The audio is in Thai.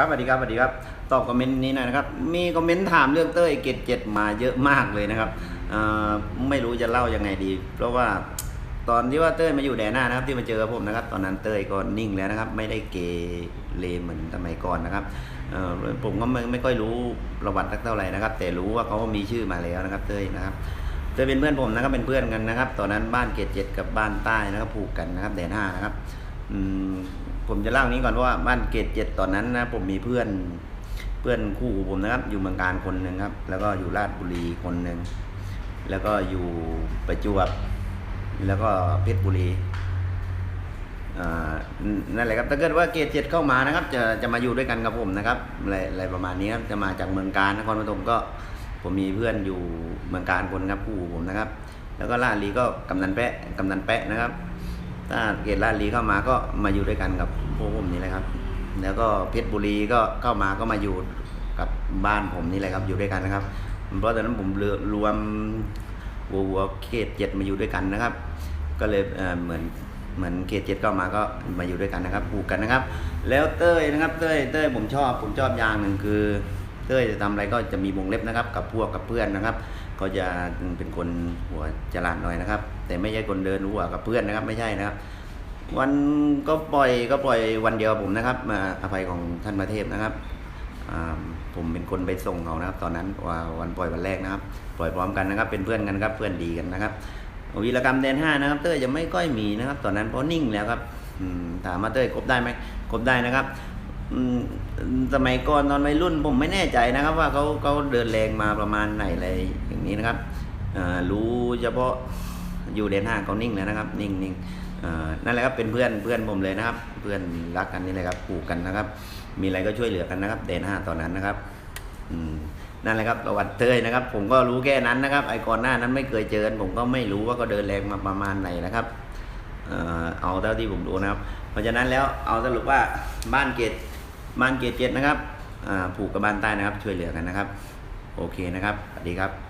ครับสวัสดีครับสวัสดีครับตอบคอมเมนต์นี้หน่อยนะครับ มีคอมเมนต์ถามเรื่องเต้ยเกตเจ็ดมาเยอะมากเลยนะครับไม่รู้จะเล่ายังไงดี เพราะว่าตอนที่ว่าเต้ยมาอยู่แดนหน้านะครับที่มาเจอผมนะครับ ตอนนั้นเต้ยก็นิ่งแล้วนะครับ ไม่ได้เกเรเหมือนสมัยก่อนนะครับเอ่อผมก็ไม่ไม่ค่อยรู้ประวัติสักเท่าไหร่นะครับ แต่รู้ว่าเขามีชื่อมาแล้วนะครับ เต้ยนะครับเต้ยเป็นเพื่อนผมนะครับเป็นเพื่อนกันนะครับ ตอนนั้นบ้านเกตเจ็ดกับบ้านใต้นะครับผูกกันนะครับแดนห้านะครับ ผมจะเล่านี้ก่อนว่าบ้านเกตเจ็ดตอนนั้นนะผมมีเพื่อนเพื่อนคู่ผมนะครับ อยู่เมืองการคนหนึ่งครับ แล้วก็อยู่ราชบุรีคนหนึ่งแล้วก็อยู่ประจวบ แล้วก็เพชรบุรีอ่านั่นแหละครับถ้าเกิดว่าเกตเจ็ดเข้ามานะครับ จะจะมาอยู่ด้วยกันกับผมนะครับอะไรอะไรประมาณนี้ครับจะมาจากเมืองการนครปฐมก็ผมมีเพื่อนอยู่เมืองการคนครับคู่ผมนะครับ แล้วก็ราชบุรีก็กำนันแปะกำนันแปะนะครับ ถ้าเกตราชบุรีเข้ามาก็มาอยู่ด้วยกันกับพวกผมนี่แหละครับ แล้วก็เพชรบุรีก็เข้ามาก็มาอยู่กับบ้านผมนี่แหละครับอยู่ด้วยกันนะครับ เพราะตอนนั้นผมเรวมวัววัวเขตเจ็ดมาอยู่ด้วยกันนะครับ ก็เลยเเหมือนเหมือนเขตเจ็ดเข้ามาก็มาอยู่ด้วยกันนะครับผูกกันนะครับ แล้วเต้ยนะครับ เต้ยเต้ยผมชอบผมชอบอย่างหนึ่งคือ เต้ยจะทำอะไรก็จะมีวงเล็บนะครับ กับพวกกับเพื่อนนะครับ ก็จะเป็นคนหัวจรานหน่อยนะครับ แต่ไม่ใช่คนเดินหัวกับเพื่อนนะครับ ไม่ใช่นะครับ วันก็ปล่อยก็ปล่อยวันเดียวผมนะครับ มาอภัยของท่านประเทศนะครับผมเป็นคนไปส่งเขานะครับ ตอนนั้นว่าวันปล่อยวันแรกนะครับ ปล่อยพร้อมกันนะครับ เป็นเพื่อนกันครับ เพื่อนดีกันนะครับวีรกรรมเดนห้านะครับ เต้ยจะไม่ค่อยมีนะครับ ตอนนั้นเพราะนิ่งแล้วครับถามมาเต้ยคบได้ไหมคบได้นะครับ สมัยก่อนตอนวัยรุ่นผมไม่แน่ใจนะครับ ว่าเขาเขาเดินแรงมาประมาณไหนอะไรอย่างนี้นะครับอ่ารู้เฉพาะอยู่เดนห้าเขานิ่งแล้วนะครับ นิ่งนิ่งอ่อนั่นแหละครับเป็นเพื่อนเพื่อนผมเลยนะครับ เพื่อนรักกันนี่เลยครับปลูกกันนะครับ มีอะไรก็ช่วยเหลือกันนะครับ เดนห้าตอนนั้นนะครับอืมนั่นแหละครับประวัติเตยนะครับ ผมก็รู้แค่นั้นนะครับ ไอ้ก่อนหน้านั้นไม่เคยเจอผมก็ไม่รู้ว่าก็เดินแรงมาประมาณไหนนะครับอ่อเอาเท่าที่ผมดูนะครับ เพราะฉะนั้นแล้วเอาสรุปว่าบ้านเกต บานเกตเจ็ดนะครับผูกกับบ้านใต้นะครับช่วยเหลือกันนะครับ โอเคนะครับสวัสดีครับ